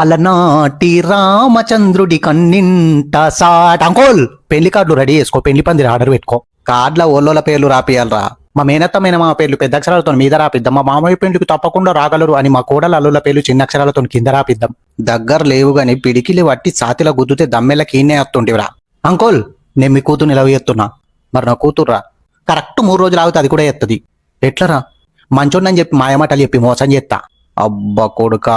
అలనాటి రామచంద్రుడి కన్నింట సాట్. అంకోల్ పెళ్ళి కార్డులు రెడీ చేసుకో పెళ్ళి పందిరి ఆర్డర్ పెట్టుకో. కార్డుల ఓళ్ళోల పేర్లు రాపియాలరా మా మేనత్తమైన మా పేర్లు పెద్ద అక్షరాలతో మీద రాపిద్దాం. మా మామయ్య పెళ్ళికి తప్పకుండా రాగలరు అని మా కోడల అల్లుల పేర్లు చిన్న అక్షరాలతో కింద రాపిద్దాం. దగ్గర లేవు గాని పిడికిలి వట్టి సాతిలో గుద్దుతే దమ్మెలకి కీనే వస్తుంటివిరా అంకోల్ నేను మీ కూతురు నిలవ ఎత్తున్నా మరి నా కూతుర్రా? కరెక్ట్ మూడు రోజులు ఆగితే అది కూడా ఎత్తది. ఎట్లరా? మంచోడని చెప్పి మాయమాటలు చెప్పి మోసం చేస్తా అబ్బా కొడుకా.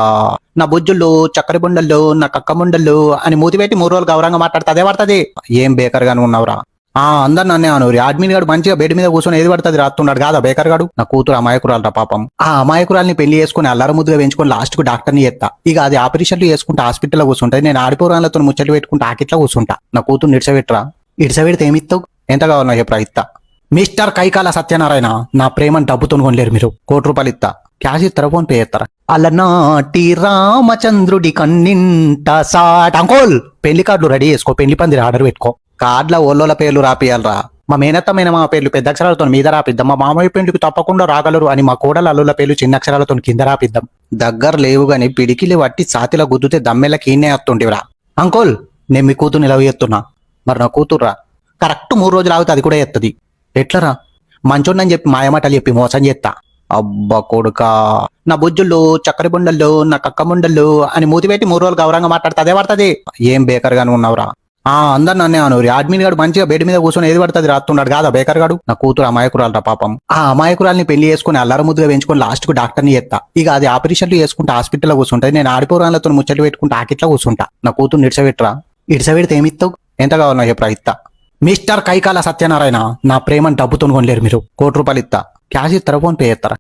నా బుజ్జుళ్ళు చక్కెర బుండళ్ళు నా కక్కముండళ్ళు అని మూతిపెట్టి మూడు రోజులు గౌరవంగా మాట్లాడితే అదే పడుతుంది? ఏం బేకర్ గాను ఉన్నావురా? ఆ అందరు నన్నే అను అడ్మిన్ గారు మంచిగా బెడ్ మీద కూర్చొని ఏది పడుతుంది రాస్తున్నాడు కాదా బేకర్ గాడు? నా కూతురు అమాయకురాలరా పాపం. ఆ అమాయకురాల్ని పెళ్ళి చేసుకుని అల్లరి ముద్దుగా పెంచుకొని లాస్ట్కు డాక్టర్ని ఎత్తా. ఇక అది ఆపరేషన్లు చేసుకుంటే హాస్పిటల్లో కూర్చుంటుంది నేను ఆడిపోరాలతో ముచ్చట్లు పెట్టుకుంటే ఆకిట్లా కూర్చుంటా. నా కూతురు నిడిచబెట్టరా ఇడిచబెడితే ఏమిస్తావు ఎంత కావాలి నా చెప్పరా ఇత్తా. మిస్టర్ కైకాల సత్యనారాయణ నా ప్రేమను డబ్బుతో కొనలేరు మీరు. కోటి రూపాయలు ఇస్తా క్యాష్ ఇస్తారా ఫోన్ పే చేస్తారా? అలనాటి రామచంద్రుడి కన్నింట సాట్. అంకోల్ పెళ్ళి కార్డులు రెడీ చేసుకో పెళ్ళి పందిరి ఆర్డర్ పెట్టుకో. కార్డుల ఓళ్ళోల పేర్లు రాపియాలరా మా మేనత్తమైన మా పేర్లు పెద్ద అక్షరాలతో మీద రాపిద్దాం. మా మామయ్య పెళ్ళికి తప్పకుండా రాగలరు అని మా కోడల అల్లుల పేర్లు చిన్న అక్షరాలతో కింద రాపిద్దాం. దగ్గర లేవు గాని పిడికిలి వట్టి సాతిలో గుద్దుతే దమ్మెల కీనే వస్తుంటివిరా అంకోల్ నేను మీ కూతురు నిలవ ఎత్తున్నా మరి నా కూతుర్రా? కరెక్ట్ మూడు రోజులు ఆగితే అది కూడా ఎత్తది. ఎట్లరా? మంచోడని చెప్పి మాయమాటలు చెప్పి మోసం చేస్తా అబ్బా కొడుకా. నా బుజ్జుళ్ళు చక్కరి బుండళ్ళు నా కక్కముండళ్ళు అని మూతిపెట్టి మూడు రోజులు గౌరవంగా మాట్లాడితే అదే పడుతుంది. ఏం బేకర్ గాను ఉన్నావురా? ఆ అందరు నన్నే అను అడ్మిన్ గారు మంచిగా బెడ్ మీద కూర్చొని ఏది పడుతుంది రాస్తున్నాడు కాదా బేకర్ గాడు? నా కూతురు అమాయకురాలరా పాపం. ఆ అమాయకురాల్ని పెళ్ళి చేసుకుని అల్లర ముద్దుగా పెంచుకొని లాస్ట్కు డాక్టర్ని ఎత్తా. ఇక అది ఆపరేషన్లు చేసుకుంటే హాస్పిటల్లో కూర్చుంటది నేను ఆడిపోరాలతో ముచ్చట్లు పెట్టుకుంటే ఆకిట్లో కూర్చుంటా. నా కూతురు నిడిచబెట్టరా ఇడిచబెడితే ఏమిస్తావు ఎంత కావాలి చెప్పరా ఇత్తా. మిస్టర్ కైకాల సత్యనారాయణ నా ప్రేమను డబ్బుతో కొనలేరు మీరు. కోటి రూపాయలు ఇస్తా క్యాష్ ఇస్తారా ఫోన్ పే చేస్తారా